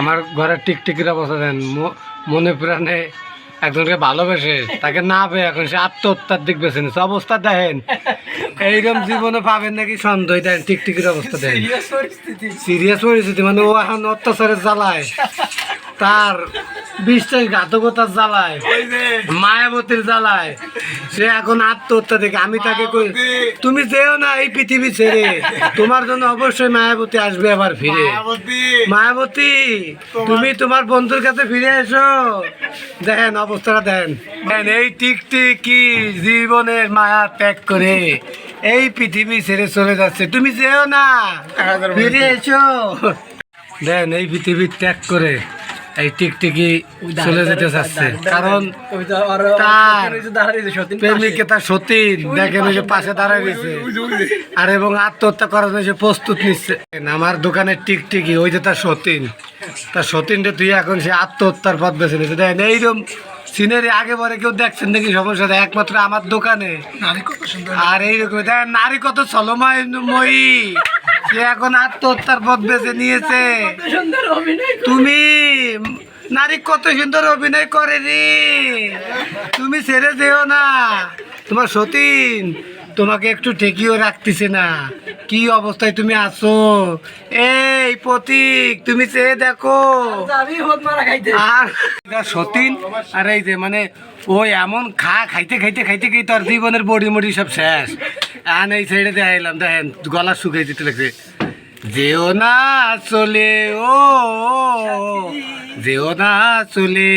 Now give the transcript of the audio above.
আমার ঘরের টিকটিকির অবস্থা দেন মনে প্রাণে একজনকে ভালোবেসে তাকে না পেয়ে এখন সে আত্মহত্যার দিক বেছে নিচ্ছে অবস্থা দেখেন এইরকম জীবনে পাবেন নাকি সন্দেহ দেন টিকটিকির অবস্থা দেন সিরিয়াস পরিস্থিতি। মানে ও এখন অত্যাচারে জ্বালায়। তার বিশ্বাস ঘাতকতার জ্বালায় মায়াবতীর জ্বালায়। সে এখন আত্মহত্যা দেখে আমি তাকে কই তুমি যেও না এই পৃথিবী ছেড়ে তোমার জন্য অবশ্যই মায়াবতী আসবে আবার ফিরে। মায়াবতী। তুমি তোমার বন্ধুর কাছে ফিরে এসো। দেখেন অবস্থাটা দেন এই টিকটিক কি জীবনের মায়া ত্যাগ করে এই পৃথিবী ছেড়ে চলে যাচ্ছে। তুমি যেও না ফিরে এসো। দেন এই পৃথিবী ত্যাগ করে এই টিকটিকি চলে যেতে চাচ্ছে কারণ তার প্রেমিকে তার সতীন দেখেন ওই যে পাশে দাঁড়ায় গেছে আর এবং আত্মহত্যা করার জন্য সে প্রস্তুত নিচ্ছে আমার দোকানের টিকটিকি ওই যে তার সতীন তার সতীনটা তুই এখন সে আত্মহত্যার পথ বেছে নিচ্ছে দেখেন এইরকম সিনারি আগে পরে কেউ দেখছেন নাকি সমস্যা একমাত্র আমার দোকানে আর এইরকম দেখেন নারী কত চলময়ী সে এখন আত্মহত্যার পথ বেছে নিয়েছে। তুমি নারী কত সুন্দর অভিনয় করে রে। তুমি ছেড়ে যেও না। তোমার সতীন তোমাকে একটু ঠেকিও রাখতেছে না। কি অবস্থায় তুমি আছো? এই প্রতীক, তুমি চেয়ে দেখো। আর সতীন, আর এই যে মানে ও এমন খা, খাইতে খাইতে খাইতে খাইতে আর জীবনের বডি মডি সব শেষ। আন এই সাইডে দেখাইলাম দেখেন গলা শুকাই দিতে লাগছে যেও না চলে ও যেও না চলে